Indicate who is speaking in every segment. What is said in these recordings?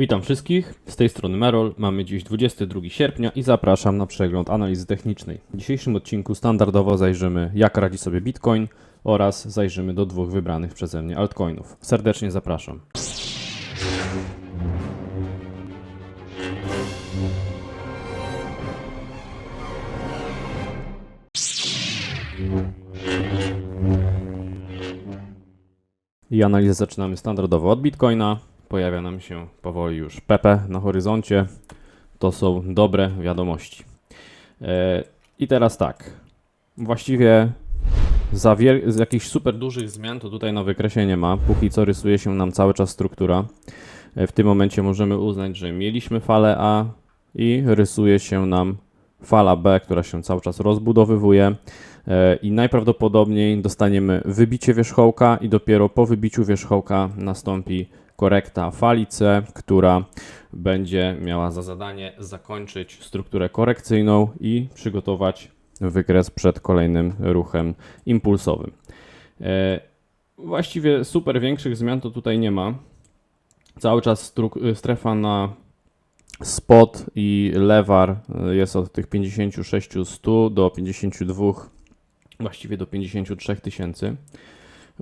Speaker 1: Witam wszystkich, z tej strony Merol. Mamy dziś 22 sierpnia i zapraszam na przegląd analizy technicznej. W dzisiejszym odcinku standardowo zajrzymy jak radzi sobie Bitcoin oraz zajrzymy do dwóch wybranych przeze mnie altcoinów. Serdecznie zapraszam. I analizę zaczynamy standardowo od Bitcoina. Pojawia nam się powoli już Pepe na horyzoncie. To są dobre wiadomości. E, I teraz tak. Właściwie za wiel- jakichś super dużych zmian to tutaj na wykresie nie ma. Póki co rysuje się nam cały czas struktura. E, W tym momencie możemy uznać, że mieliśmy falę A i rysuje się nam fala B, która się cały czas rozbudowywuje. E, I najprawdopodobniej dostaniemy wybicie wierzchołka i dopiero po wybiciu wierzchołka nastąpi korekta fali C, która będzie miała za zadanie zakończyć strukturę korekcyjną i przygotować wykres przed kolejnym ruchem impulsowym. E, Właściwie super większych zmian to tutaj nie ma. Cały czas strefa na spot i lewar e, jest od tych 56 100 do 52 właściwie do 53 tysięcy.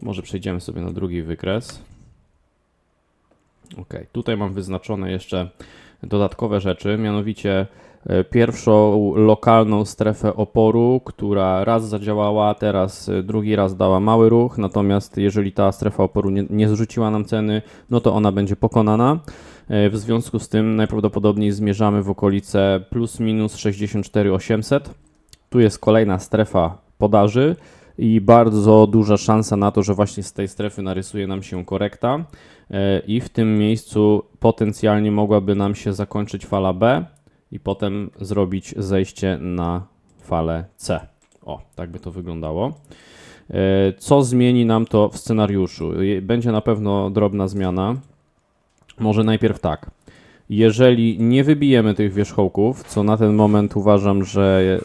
Speaker 1: Może przejdziemy sobie na drugi wykres. Ok, tutaj mam wyznaczone jeszcze dodatkowe rzeczy, mianowicie e, pierwszą lokalną strefę oporu, która raz zadziałała, teraz e, drugi raz dała mały ruch, natomiast jeżeli ta strefa oporu nie, nie zrzuciła nam ceny, no to ona będzie pokonana. E, W związku z tym najprawdopodobniej zmierzamy w okolice plus minus 64 800. Tu jest kolejna strefa podaży i bardzo duża szansa na to, że właśnie z tej strefy narysuje nam się korekta e, i w tym miejscu potencjalnie mogłaby nam się zakończyć fala B i potem zrobić zejście na falę C. O, tak by to wyglądało. E, Co zmieni nam to w scenariuszu? Będzie na pewno drobna zmiana. Może najpierw tak. Jeżeli nie wybijemy tych wierzchołków, co na ten moment uważam, że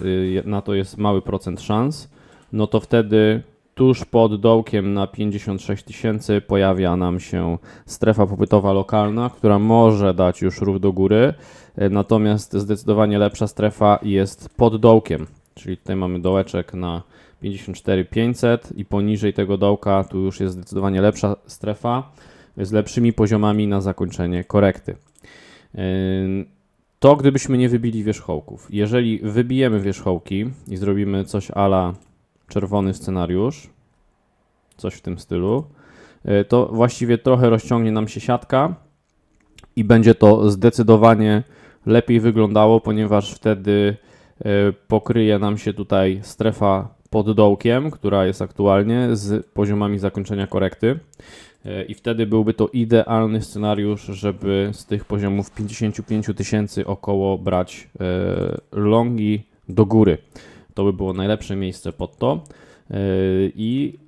Speaker 1: na to jest mały procent szans, no to wtedy tuż pod dołkiem na 56 tysięcy pojawia nam się strefa popytowa lokalna, która może dać już ruch do góry, y, natomiast zdecydowanie lepsza strefa jest pod dołkiem, czyli tutaj mamy dołeczek na 54 500 i poniżej tego dołka tu już jest zdecydowanie lepsza strefa z lepszymi poziomami na zakończenie korekty. Ym, To gdybyśmy nie wybili wierzchołków. Jeżeli wybijemy wierzchołki i zrobimy coś ala czerwony scenariusz, coś w tym stylu, y, to właściwie trochę rozciągnie nam się siatka i będzie to zdecydowanie lepiej wyglądało, ponieważ wtedy y, pokryje nam się tutaj strefa pod dołkiem, która jest aktualnie z poziomami zakończenia korekty. E, I wtedy byłby to idealny scenariusz, żeby z tych poziomów 55 tysięcy około brać e, longi do góry. To by było najlepsze miejsce pod to. E, I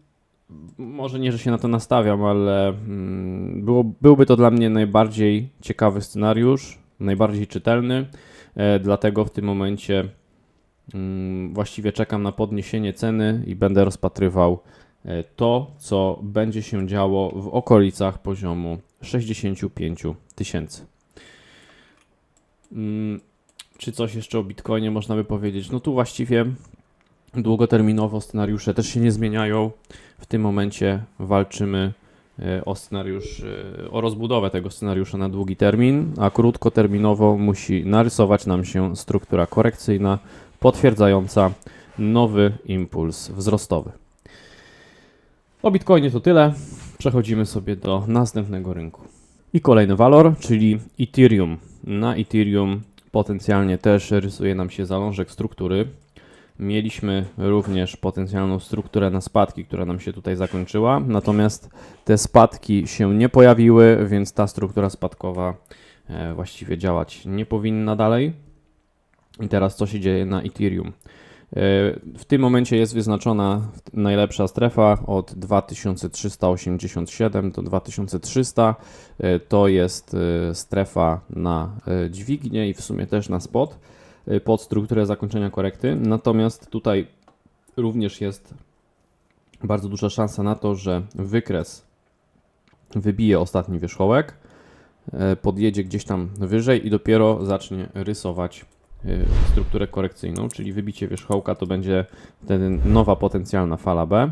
Speaker 1: może nie, że się na to nastawiam, ale mm, było, byłby to dla mnie najbardziej ciekawy scenariusz, najbardziej czytelny. E, Dlatego w tym momencie mm, właściwie czekam na podniesienie ceny i będę rozpatrywał e, to, co będzie się działo w okolicach poziomu 65 tysięcy. Czy coś jeszcze o Bitcoinie można by powiedzieć? No tu właściwie długoterminowo scenariusze też się nie zmieniają. W tym momencie walczymy e, o scenariusz, e, o rozbudowę tego scenariusza na długi termin, a krótkoterminowo musi narysować nam się struktura korekcyjna potwierdzająca nowy impuls wzrostowy. O Bitcoinie to tyle. Przechodzimy sobie do następnego rynku. I kolejny walor, czyli Ethereum. Na Ethereum potencjalnie też rysuje nam się zalążek struktury. Mieliśmy również potencjalną strukturę na spadki, która nam się tutaj zakończyła, natomiast te spadki się nie pojawiły, więc ta struktura spadkowa e, właściwie działać nie powinna dalej. I teraz co się dzieje na Ethereum? E, W tym momencie jest wyznaczona najlepsza strefa od 2387 do 2300. E, To jest e, strefa na dźwignię i w sumie też na spot pod strukturę zakończenia korekty. Natomiast tutaj również jest bardzo duża szansa na to, że wykres wybije ostatni wierzchołek podjedzie gdzieś tam wyżej i dopiero zacznie rysować strukturę korekcyjną, czyli wybicie wierzchołka to będzie wtedy nowa potencjalna fala B.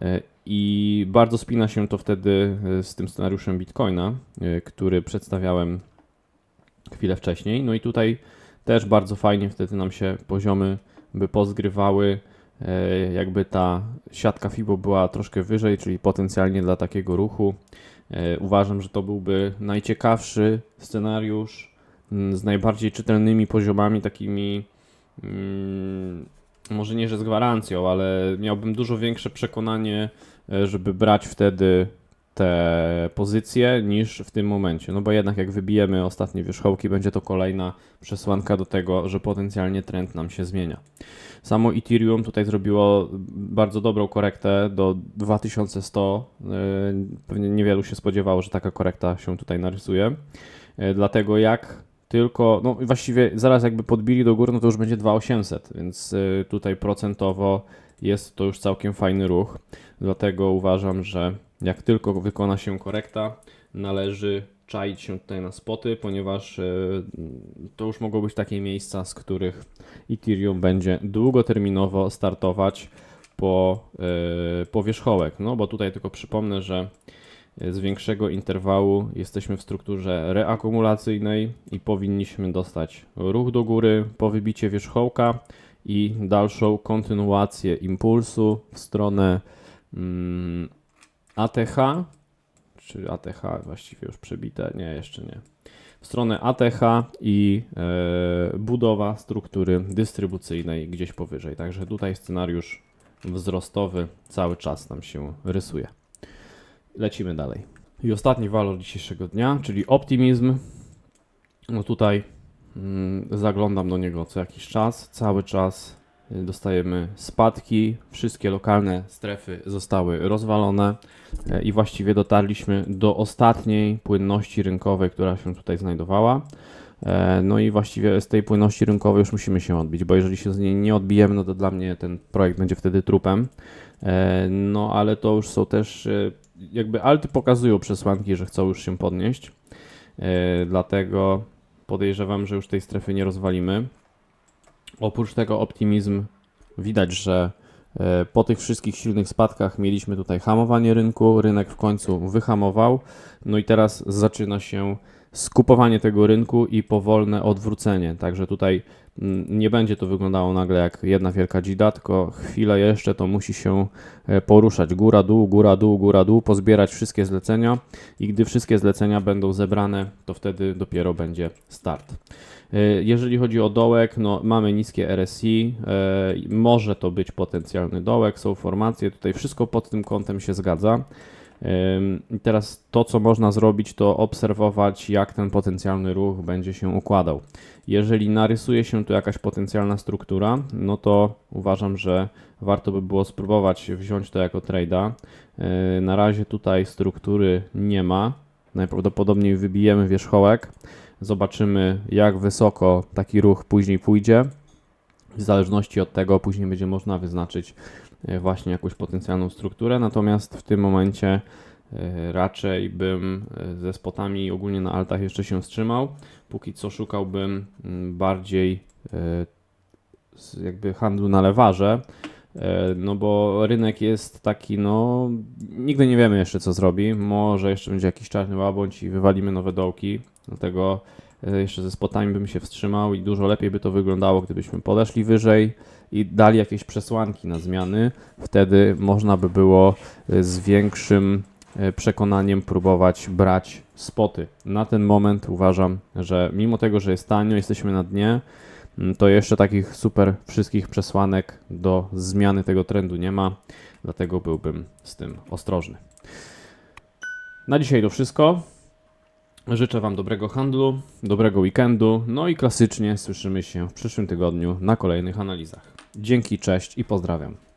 Speaker 1: E, I bardzo spina się to wtedy e, z tym scenariuszem Bitcoina, który przedstawiałem chwilę wcześniej. No i tutaj też bardzo fajnie wtedy nam się poziomy by pozgrywały, jakby ta siatka FIBO była troszkę wyżej, czyli potencjalnie dla takiego ruchu. Uważam, że to byłby najciekawszy scenariusz z najbardziej czytelnymi poziomami, takimi mm, może nie, że z gwarancją, ale miałbym dużo większe przekonanie, e, żeby brać wtedy te pozycje niż w tym momencie. No bo jednak jak wybijemy ostatnie wierzchołki, będzie to kolejna przesłanka do tego, że potencjalnie trend nam się zmienia. Samo Ethereum tutaj zrobiło bardzo dobrą korektę do 2100. Yy, Pewnie niewielu się spodziewało, że taka korekta się tutaj narysuje. Yy, Dlatego jak tylko, no właściwie zaraz jakby podbili do góry, no to już będzie 2800, więc yy, tutaj procentowo jest to już całkiem fajny ruch. Dlatego uważam, że jak tylko wykona się korekta, należy czaić się tutaj na spoty, ponieważ yy, to już mogą być takie miejsca, z których Ethereum będzie długoterminowo startować po, yy, po wierzchołek. No bo tutaj tylko przypomnę, że z większego interwału jesteśmy w strukturze reakumulacyjnej i powinniśmy dostać ruch do góry po wybicie wierzchołka i dalszą kontynuację impulsu w stronę mm, ATH, czy ATH właściwie już przebite, nie, jeszcze nie. W stronę ATH i e, budowa struktury dystrybucyjnej gdzieś powyżej. Także tutaj scenariusz wzrostowy cały czas nam się rysuje. Lecimy dalej. I ostatni walor dzisiejszego dnia, czyli optymizm. No tutaj mm, zaglądam do niego co jakiś czas. Cały czas y, dostajemy spadki. Wszystkie lokalne strefy zostały rozwalone e, i właściwie dotarliśmy do ostatniej płynności rynkowej, która się tutaj znajdowała. E, No i właściwie z tej płynności rynkowej już musimy się odbić, bo jeżeli się z niej nie odbijemy, no to dla mnie ten projekt będzie wtedy trupem. No ale to już są też jakby alty pokazują przesłanki, że chcą już się podnieść. E, Dlatego podejrzewam, że już tej strefy nie rozwalimy. Oprócz tego optymizm widać, że e, po tych wszystkich silnych spadkach mieliśmy tutaj hamowanie rynku, rynek w końcu wyhamował, no i teraz zaczyna się skupowanie tego rynku i powolne odwrócenie. Także tutaj mm, nie będzie to wyglądało nagle jak jedna wielka dzida, tylko chwilę jeszcze to musi się e, poruszać góra, dół, góra, dół, góra, dół, pozbierać wszystkie zlecenia i gdy wszystkie zlecenia będą zebrane, to wtedy dopiero będzie start. E, Jeżeli chodzi o dołek, no mamy niskie RSI, e, może to być potencjalny dołek, są formacje, tutaj wszystko pod tym kątem się zgadza. I teraz to, co można zrobić, to obserwować, jak ten potencjalny ruch będzie się układał. Jeżeli narysuje się tu jakaś potencjalna struktura, no to uważam, że warto by było spróbować wziąć to jako trade'a. Yy, Na razie tutaj struktury nie ma. Najprawdopodobniej wybijemy wierzchołek. Zobaczymy, jak wysoko taki ruch później pójdzie. W zależności od tego później będzie można wyznaczyć właśnie jakąś potencjalną strukturę. Natomiast w tym momencie e, raczej bym e, ze spotami ogólnie na altach jeszcze się wstrzymał. Póki co szukałbym mm, bardziej e, jakby handlu na lewarze. e, No bo rynek jest taki, no nigdy nie wiemy jeszcze co zrobi. Może jeszcze będzie jakiś czarny łabędź i wywalimy nowe dołki. Dlatego e, jeszcze ze spotami bym się wstrzymał i dużo lepiej by to wyglądało, gdybyśmy podeszli wyżej i dali jakieś przesłanki na zmiany. Wtedy można by było e, z większym e, przekonaniem próbować brać spoty. Na ten moment uważam, że mimo tego, że jest tanio, jesteśmy na dnie, mm, to jeszcze takich super wszystkich przesłanek do zmiany tego trendu nie ma, dlatego byłbym z tym ostrożny. Na dzisiaj to wszystko. Życzę Wam dobrego handlu, dobrego weekendu, no i klasycznie słyszymy się w przyszłym tygodniu na kolejnych analizach. Dzięki, cześć i pozdrawiam.